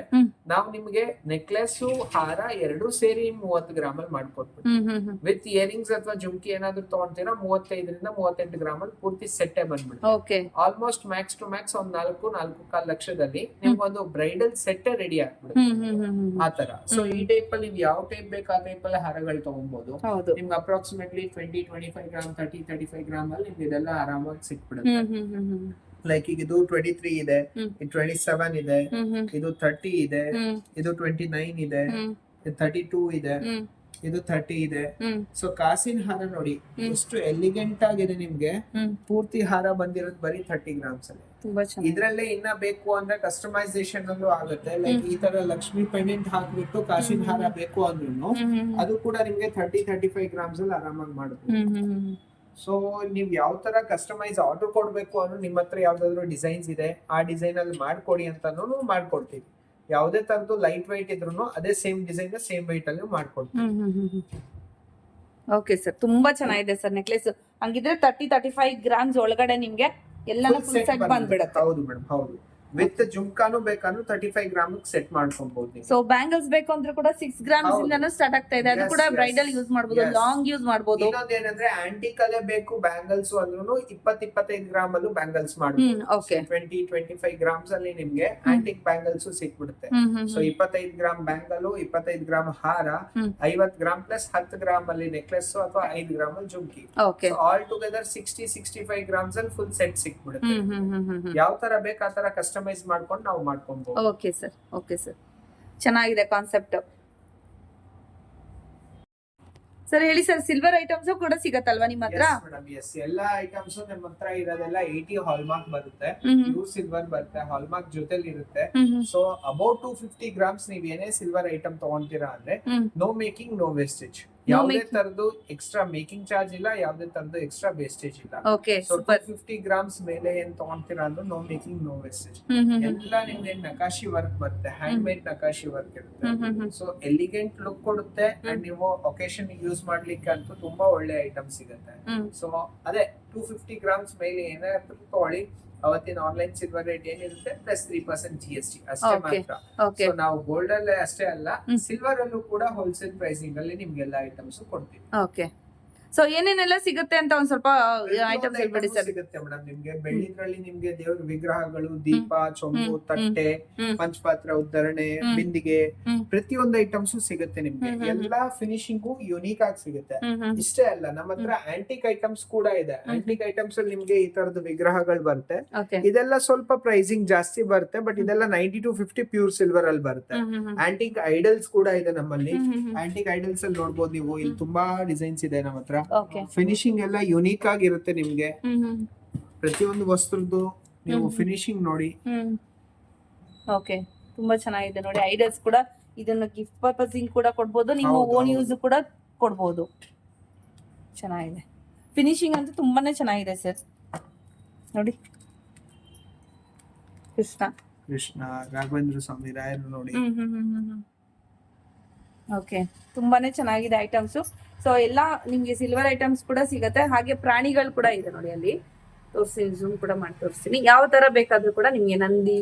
ನಾವು ನಿಮ್ಗೆ ನೆಕ್ಲೆಸ್ ಹಾರ ಎರಡು ಸೇರಿ ಮೂವತ್ತು ಗ್ರಾಮ್ ಅಲ್ಲಿ ಮಾಡ್ಕೊಟ್ಬಿಡ್ತೀವಿ. ವಿತ್ ಇಯರಿಂಗ್ಸ್ ಅಥವಾ ಜುಮ್ಕಿ ಏನಾದ್ರು ತಗೊಂತೀರಾ ಮೂವತ್ತೈದರಿಂದ ಮೂವತ್ತೆಂಟು ಗ್ರಾಮ್ ಅಲ್ಲಿ ಪೂರ್ತಿ ಸೆಟ್ಟೆ ಬಂದ್ಬಿಡುತ್ತೆ okay almost max to max ಒಂದ್ ನಾಲ್ಕು ನಾಲ್ಕು ಕಾಲ್ ಲಕ್ಷದಲ್ಲಿ ನಿಮ್ಗೊಂದು ಬ್ರೈಡಲ್ ಸೆಟ್ಟೆ ರೆಡಿ ಆಗ್ಬಿಡುತ್ತೆ. ಹ್ಮ್ ಹ್ಮ್ ಹ್ಮ್ ಹ್ಮ್ ಆ ತರ ಸೊ ಈ ಟೈಪ್ ಅಲ್ಲಿ ನೀವು ಯಾವ ಟೈಪ್ ಬೇಕು ಬೇಕಾದ್ರೆ ಟೈಪ್ ಅಲ್ಲಿ ಹಾರಗಳು ತಗೊಬಹುದು ಹೌದು. ನಿಮ್ಗೆ approximately twenty twenty five gram thirty thirty five gram ಅಲ್ಲಿ ನಿಮ್ಗೆ ಇದೆಲ್ಲ ಆರಾಮಾಗಿ ಸಿಕ್ಬಿಡುತ್ತೆ. ಲೈಕ್ ಈಗ ಇದು ಟ್ವೆಂಟಿ ತ್ರೀ ಇದೆ ಇದು ಟ್ವೆಂಟಿ ಸೆವೆನ್ ಇದೆ ಇದು ತರ್ಟಿ ಇದೆ ಇದು ಟ್ವೆಂಟಿ ನೈನ್ ಇದೆ ತರ್ಟಿ ಟೂ ಇದೆ ಇದು ಥರ್ಟಿ ಇದೆ. ಸೊ ಕಾಸಿನ ಹಾರ ನೋಡಿ. ಎಷ್ಟು ಎಲಿಗೆಂಟ್ ಆಗಿದೆ ನಿಮ್ಗೆ. ಪೂರ್ತಿ ಹಾರ ಬಂದಿರೋದು ಬರೀ ಥರ್ಟಿ ಗ್ರಾಮ್ಸ್ ಅಲ್ಲಿ. ಇದ್ರಲ್ಲೇ ಇನ್ನ ಬೇಕು ಅಂದ್ರೆ ಕಸ್ಟಮೈಸೇಷನ್ ಅಲ್ಲೂ ಆಗುತ್ತೆ. ಲೈಕ್ ಈ ತರ ಲಕ್ಷ್ಮಿ ಪೆಂಡೆಂಟ್ ಹಾಕ್ಬಿಟ್ಟು ಕಾಶಿನ ಹಾರ ಬೇಕು ಅಂದ್ರೂ ಅದು ಕೂಡ ನಿಮ್ಗೆ ಥರ್ಟಿ ತರ್ಟಿ ಫೈವ್ ಗ್ರಾಮ್ಸ್ ಅಲ್ಲಿ ಆರಾಮಾಗಿ ಮಾಡಬಹುದು ಸೊ ನೀವ್ ಯಾವ ತರ ಕಸ್ಟಮೈಸ್ ಆರ್ಡರ್ ಕೊಡ್ಬೇಕು ಅನ್ನೋ ನಿಮ್ಮ ಹತ್ರ ಯಾವ್ದಾದ್ರು ಡಿಸೈನ್ಸ್ ಇದೆ ಆ ಡಿಸೈನ್ ಅಲ್ಲಿ ಮಾಡ್ಕೊಡಿ ಅಂತಾನು ಮಾಡ್ಕೊಡ್ತೀವಿ. ಯಾವುದೇ ತರದ್ದು ಲೈಟ್ ವೈಟ್ ಇದ್ರು ಅದೇ ಸೇಮ್ ಡಿಸೈನ್ ಸೇಮ್ ವೈಟ್ ಅಲ್ಲಿ ಮಾಡ್ಕೊಡ್ತೀವಿ ಓಕೆ ಸರ್ ತುಂಬಾ ಚೆನ್ನಾಗಿದೆ ಸರ್ ನೆಕ್ಲೆಸ್ ಹಂಗಿದ್ರೆ ತರ್ಟಿ ತರ್ಟಿ ಫೈವ್ ಗ್ರಾಮ್ಸ್ ಒಳಗಡೆ ನಿಮ್ಗೆ ಎಲ್ಲಾನು ಫುಲ್ ಸೆಟ್. ಬಂದ್ಬಿಡತ್ತೆ. ಹೌದು ಮೇಡಮ್ ಹೌದು. ವಿತ್ ಜುಮ್ಕಾನು ಬೇಕಂದ್ರೆ ತರ್ಟಿ ಫೈವ್ ಗ್ರಾಮ್ ಸೆಟ್ ಮಾಡ್ಕೊಬಹುದು ಸೊ ಬ್ಯಾಂಗಲ್ಸ್ ಬೇಕು ಅಂದ್ರೆ ಕೂಡ ಸಿಕ್ಸ್ ಗ್ರಾಮ್ಸ್. ಇಂದಾನು ಸ್ಟಾರ್ಟ್ ಆಗ್ತಾ ಇದೆ. ಅದು ಕೂಡ. ಬ್ರೈಡಲ್ ಯೂಸ್ ಮಾಡಬಹುದು ಲಾಂಗ್ ಯೂಸ್ ಮಾಡಬಹುದು ಇನ್ನೊಂದೇನಂದ್ರೆ ಆಂಟಿಕ್ ಅಲ್ಲೇ ಬೇಕು ಬ್ಯಾಂಗಲ್ಸ್ ಅಂದ್ರೂ ಇಪ್ಪತ್ ಇಪ್ಪತ್ತೈದು ಗ್ರಾಮ್ ಅಲ್ಲೂ ಬ್ಯಾಂಗಲ್ಸ್ ಮಾಡಬಹುದು ಟ್ವೆಂಟಿ ಟ್ವೆಂಟಿ ಫೈವ್ ಗ್ರಾಮ್ಸ್ ಅಲ್ಲಿ ನಿಮ್ಗೆ ಆಂಟಿಕ್ ಬ್ಯಾಂಗಲ್ಸ್ ಸಿಕ್ಬಿಡುತ್ತೆ. ಸೊ ಇಪ್ಪತ್ತೈದು ಗ್ರಾಮ್ ಬ್ಯಾಂಗಲ್ ಇಪ್ಪತ್ತೈದು ಗ್ರಾಮ್ ಹಾರ. ಐವತ್ ಗ್ರಾಮ್ ಪ್ಲಸ್ ಹತ್ತು ಗ್ರಾಮ್ ಅಲ್ಲಿ ನೆಕ್ಲೆಸ್ ಅಥವಾ ಐದು ಗ್ರಾಮ್ ಅಲ್ಲಿ ಜುಮ್ಕಿ. All together sixty sixty five grams ಅಲ್ಲಿ ಫುಲ್ ಸೆಟ್ ಸಿಕ್ಬಿಡುತ್ತೆ. ಯಾವ ತರ ಬೇಕು ಆ ತರ ಕಸ್ಟಮೈಸ್ ಮಾಡ್ಕೊಂಡು ನಾವು ಮಾಡ್ಕೊಬಹುದು ಓಕೆ ಸರ್ ಓಕೆ ಸರ್ ಚೆನ್ನಾಗಿದೆ ಕಾನ್ಸೆಪ್ಟ್ ಸರ್ ಹೇಳಿ ಸರ್ ಸಿಲ್ವರ್ ಐಟಮ್ಸ್ ಕೂಡ ಸಿಗತ್ತಲ್ವಾ ನಿಮ್ಮ ಹತ್ರ? ಮೇಡಮ್ ಎಸ್ ಎಲ್ಲಾ ಐಟಮ್ಸ್ ನಮ್ಮ ಹತ್ರ ಇರೋದೆಲ್ಲ ಏಯ್ಟಿ ಹಾಲ್ಮಾರ್ಕ್ ಬರುತ್ತೆ. ಪ್ಯೂರ್ ಸಿಲ್ವರ್ ಬರುತ್ತೆ ಹಾಲ್ಮಾರ್ಕ್ ಜೊತೆಲಿ ಇರುತ್ತೆ. So about two fifty grams ನೀವ್ ಏನೇ ಸಿಲ್ವರ್ ಐಟಮ್ ತಗೊಂತೀರಾ ಅಂದ್ರೆ ನೋ ಮೇಕಿಂಗ್ ನೋ ವೇಸ್ಟೇಜ್ ಯಾವುದೇ. ತರದ್ದು ಎಕ್ಸ್ಟ್ರಾ ಮೇಕಿಂಗ್ ಚಾರ್ಜ್ ಇಲ್ಲ ಯಾವುದೇ ತರದ್ದು ಎಕ್ಸ್ಟ್ರಾ ವೇಸ್ಟೇಜ್ ಇಲ್ಲ. Okay so super fifty grams ಮೇಲೆ ಏನ್ ತಗೊಂತೀರಾ ಅಂದ್ರೆ no making no wastage hmm hmm hmm. ಎಲ್ಲ ನಿಮ್ಗೆ ನಕಾಶಿ ವರ್ಕ್ ಬರುತ್ತೆ ಹ್ಯಾಂಡ್ ಮೇಡ್ ನಕಾಶಿ ವರ್ಕ್ ಇರುತ್ತೆ. Hmm hmm hmm. So elegant look ಕೊಡುತ್ತೆ ಅಂಡ್ ನೀವು ಒಕೇಶನ್ ಯೂಸ್ ಮಾಡ್ಲಿಕ್ಕೆ ಅಂತೂ ತುಂಬಾ ಒಳ್ಳೆ ಐಟಮ್ ಸಿಗುತ್ತೆ. ಹ್ಮ್. ಸೊ ಅದೇ ಟೂ ಫಿಫ್ಟಿ ಗ್ರಾಮ್ಸ್ ಮೇಲೆ ಏನಾದ್ರು ತಗೊಳ್ಳಿ ಅವತ್ತಿನ ಆನ್ಲೈನ್ ಸಿಲ್ವರ್ ರೇಟ್ ಏನಿರುತ್ತೆ? Plus three percent G S T ಅಷ್ಟೇ ಮಾತ್ರ. ಸೊ ನಾವು ಗೋಲ್ಡ್ ಅಲ್ಲೇ ಅಷ್ಟೇ ಅಲ್ಲ ಸಿಲ್ವರ್ ಅಲ್ಲೂ ಕೂಡ ಹೋಲ್ಸೇಲ್ ಪ್ರೈಸಿಂಗ್ ಅಲ್ಲಿ ನಿಮ್ಗೆಲ್ಲ ಐಟಮ್ಸ್ ಕೊಡ್ತೀವಿ. ಓಕೆ ಸೊ ಏನೇನೆಲ್ಲ ಸಿಗುತ್ತೆ ಅಂತ ಒಂದ್ ಸ್ವಲ್ಪ ಐಟಮ್ಸ್ ಹೇಳ್ಬಿಡಿ ಸರ್. ಸಿಗುತ್ತೆ ಮೇಡಮ್ ನಿಮ್ಗೆ ಬೆಳ್ಳಿದ್ರಲ್ಲಿ ನಿಮ್ಗೆ ದೇವ್ರ ವಿಗ್ರಹಗಳು ದೀಪ ಚೊಂಬು ತಟ್ಟೆ. ಪಂಚಪಾತ್ರ ಉದ್ಧರಣೆ ಹ್ಮ್. ಬಿಂದಿಗೆ ಪ್ರತಿಯೊಂದು ಐಟಮ್ಸ್ ಸಿಗುತ್ತೆ ನಿಮ್ಗೆ. ಎಲ್ಲಾ ಫಿನಿಶಿಂಗು ಯುನೀಕ್ ಆಗಿ ಸಿಗುತ್ತೆ. ಇಷ್ಟೇ ಅಲ್ಲ ನಮ್ಮ ಹತ್ರ ಆಂಟಿಕ್ ಐಟಮ್ಸ್ ಕೂಡ ಇದೆ. ಆಂಟಿಕ್ ಐಟಮ್ಸ್ ಅಲ್ಲಿ ನಿಮ್ಗೆ ಈ ತರದ ವಿಗ್ರಹಗಳು ಬರುತ್ತೆ. ಇದೆಲ್ಲ ಸ್ವಲ್ಪ ಪ್ರೈಸಿಂಗ್ ಜಾಸ್ತಿ ಬರುತ್ತೆ ಬಟ್ ಇದೆಲ್ಲ ninety two fifty pure silver ಅಲ್ಲಿ ಬರುತ್ತೆ. ಆಂಟಿಕ್ ಐಡಲ್ಸ್ ಕೂಡ ಇದೆ ನಮ್ಮಲ್ಲಿ. ಆಂಟಿಕ್ ಐಡಲ್ಸ್ ಅಲ್ಲಿ ನೋಡ್ಬೋದು ನೀವು. ಇಲ್ಲಿ ತುಂಬಾ ಡಿಸೈನ್ಸ್ ಇದೆ ನಮ್ಮ ಹತ್ರ. ಫಿನಿಶಿಂಗ್ ಎಲ್ಲ ಯುನೀಕ್ ಆಗಿರುತ್ತೆ ನಿಮ್ಗೆ. ಪ್ರತಿಯೊಂದು ವಸ್ತ್ರದ್ದು ನೀವು ಫಿನಿಶಿಂಗ್ ನೋಡಿ. ಓಕೆ ತುಂಬಾ ಚೆನ್ನಾಗಿದೆ ನೋಡಿ. ಐಡಿಯಾಸ್ ಕೂಡ ಇದನ್ನ ಗಿಫ್ಟ್ ಪರ್ಪಸಿಂಗ್ ಕೂಡ ಕೊಡ್ಬೋದು ನಿಮ್ಮ ಓನ್ ಯೂಸ್ ಕೂಡ ಕೊಡ್ಬೋದು. ಚೆನ್ನಾಗಿದೆ. ಫಿನಿಶಿಂಗ್ ಅಂತೂ ತುಂಬಾನೇ ಚೆನ್ನಾಗಿದೆ ಸರ್. ನೋಡಿ. ಕೃಷ್ಣ. ಕೃಷ್ಣ ರಾಘವೇಂದ್ರ ಸ್ವಾಮಿ ರಾಯರು ನೋಡಿ. ಓಕೆ ತುಂಬಾನೇ ಚೆನ್ನಾಗಿದೆ ಐಟಮ್ಸು ಸೊ ಎಲ್ಲ ನಿಮ್ಗೆ ಸಿಲ್ವರ್ ಐಟಮ್ಸ್ ಕೂಡ ಸಿಗತ್ತೆ. ಹಾಗೆ ಪ್ರಾಣಿಗಳು ಕೂಡ ಇದೆ ನೋಡಿ ಅಲ್ಲಿ. ತೋರಿಸ್ತೀನಿ ಜೂಮ್ ಕೂಡ ಮಾಡಿ ತೋರಿಸ್ತೀನಿ. ಯಾವ ತರ ಬೇಕಾದ್ರೂ ಕೂಡ ನಿಮ್ಗೆ ನಂದಿ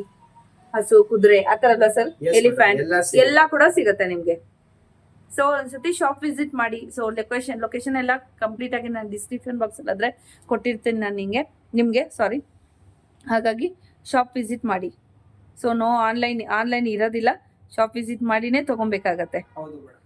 ಹಸು ಕುದುರೆ ಆ ತರ ಅಲ್ಲ ಸರ್ ಎಲಿಫ್ಯಾಂಟ್ ಎಲ್ಲ ಕೂಡ ಸಿಗತ್ತೆ ನಿಮ್ಗೆ. ಸೊ ಒಂದ್ಸತಿ ಶಾಪ್ ವಿಸಿಟ್ ಮಾಡಿ. ಸೊ ಲೊಕೇಶನ್ ಲೊಕೇಶನ್ ಎಲ್ಲ ಕಂಪ್ಲೀಟ್ ಆಗಿ ನಾನು ಡಿಸ್ಕ್ರಿಪ್ಷನ್ ಬಾಕ್ಸ್ ಅಲ್ಲಿ ಆದ್ರೆ ಕೊಟ್ಟಿರ್ತೀನಿ ನಾನು ನಿಮಗೆ ನಿಮಗೆ ಸಾರಿ ಹಾಗಾಗಿ ಶಾಪ್ ವಿಸಿಟ್ ಮಾಡಿ. ಸೊ ನೋ ಆನ್ಲೈನ್ ಆನ್ಲೈನ್ ಇರೋದಿಲ್ಲ. ಶಾಪ್ ವಿಸಿಟ್ ಮಾಡಿನೇ ತಗೊಬೇಕಾಗತ್ತೆ. ಹೌದು